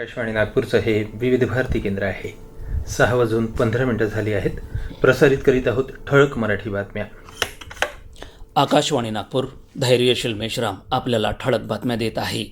आकाशवाणी नागपूरचं हे विविध भारती केंद्र आहे. सहा वाजून पंधरा मिनटं झाली आहेत. प्रसारित करीत आहोत ठळक मराठी बातम्या. आकाशवाणी नागपूर धैर्यशील मेश्राम आपल्याला ठळक बातम्या देत आहे.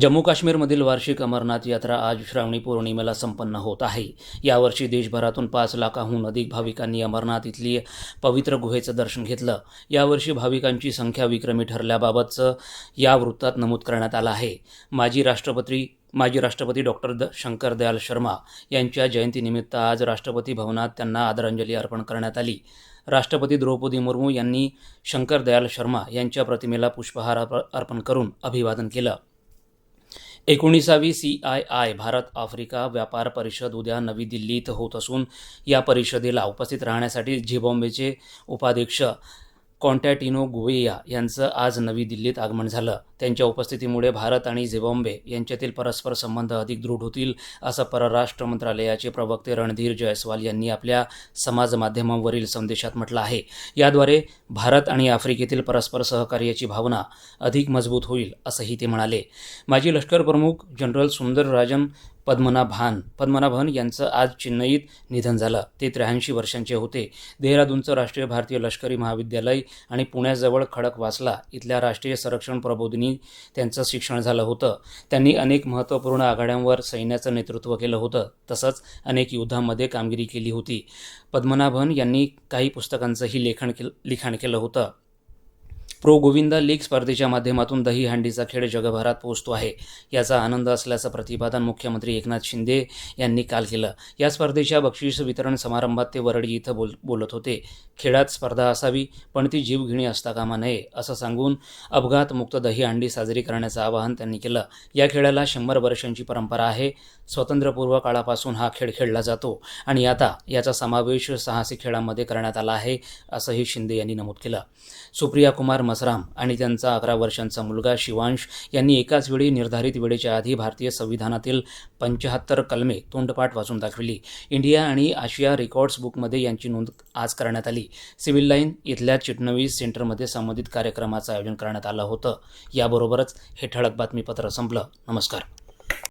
जम्मू काश्मीरमधील वार्षिक अमरनाथ यात्रा आज श्रावणी पौर्णिमेला संपन्न होत आहे. यावर्षी देशभरातून पाच लाखाहून अधिक भाविकांनी अमरनाथ इथली पवित्र गुहेचं दर्शन घेतलं. यावर्षी भाविकांची संख्या विक्रमी ठरल्याबाबतचं या वृत्तात नमूद करण्यात आलं आहे. माजी राष्ट्रपती माजी राष्ट्रपती डॉक्टर द शंकर दयाल शर्मा यांच्या जयंतीनिमित्त आज राष्ट्रपती भवनात त्यांना आदरांजली अर्पण करण्यात आली. राष्ट्रपती द्रौपदी मुर्मू यांनी शंकर दयाल शर्मा यांच्या प्रतिमेला पुष्पहार अर्पण करून अभिवादन केलं. एकोणीसावी C I I Bharat Africa व्यापार परिषद उद्या नवी दिल्लीत होत असून या परिषदेला उपस्थित राहण्यासाठी झिम्बाब्वेचे उपाध्यक्ष कॉन्टॅटिनो गुवेया यांचं आज नवी दिल्लीत आगमन झालं. त्यांच्या उपस्थितीमुळे भारत आणि झिम्बाब्वे यांच्यातील परस्पर संबंध अधिक दृढ होतील असं परराष्ट्र मंत्रालयाचे प्रवक्ते रणधीर जयस्वाल यांनी आपल्या समाज माध्यमांवरील संदेशात म्हटलं आहे. याद्वारे भारत आणि आफ्रिकेतील परस्पर सहकार्याची भावना अधिक मजबूत होईल असंही ते म्हणाले. माजी लष्कर प्रमुख जनरल सुंदर राजन पद्मनाभान. पद्मनाभन यांचं आज चेन्नईत निधन झालं. ते त्र्याऐंशी वर्षांचे होते. देहरादूनचं राष्ट्रीय भारतीय लष्करी महाविद्यालय आणि पुण्याजवळ खडकवासला इथल्या राष्ट्रीय संरक्षण प्रबोधिनी त्यांचं शिक्षण झालं होतं. त्यांनी अनेक महत्त्वपूर्ण आघाड्यांवर सैन्याचं नेतृत्व केलं होतं. तसंच अनेक युद्धांमध्ये कामगिरी केली होती. पद्मनाभन यांनी काही पुस्तकांचंही लेखन के लिखाण केलं होतं. प्रो गोविंदा लीग स्पर्धेच्या माध्यमातून दही हंडीचा खेळ जगभरात पोहोचतो आहे. याचा आनंद असल्याचं प्रतिपादन मुख्यमंत्री एकनाथ शिंदे यांनी काल केलं. या स्पर्धेच्या बक्षीस वितरण समारंभात ते वरळी इथं बोल बोलत होते. खेळात स्पर्धा असावी पण ती जीवघेणी असता कामा नये असं सांगून अपघातमुक्त दहीहंडी साजरी करण्याचं आवाहन त्यांनी केलं. या खेळाला शंभर वर्षांची परंपरा आहे. स्वातंत्र्यपूर्व काळापासून हा खेळ खेळला जातो आणि आता याचा समावेश साहसी खेळांमध्ये करण्यात आला आहे असंही शिंदे यांनी नमूद केलं. सुप्रिया कुमार मसराम आणि त्यांचा अकरा वर्षांचा मुलगा शिवांश यांनी एकाच वेळी निर्धारित वेळेच्या आधी भारतीय संविधानातील पंच्याहत्तर कलमे तोंडपाठ वाचून दाखविली. इंडिया आणि आशिया रेकॉर्ड्स बुकमध्ये यांची नोंद आज करण्यात आली. सिव्हिल लाईन इथल्या चिटणवीस सेंटरमध्ये संबंधित कार्यक्रमाचं आयोजन करण्यात आलं होतं. याबरोबरच हे ठळक बातमीपत्र संपलं. नमस्कार.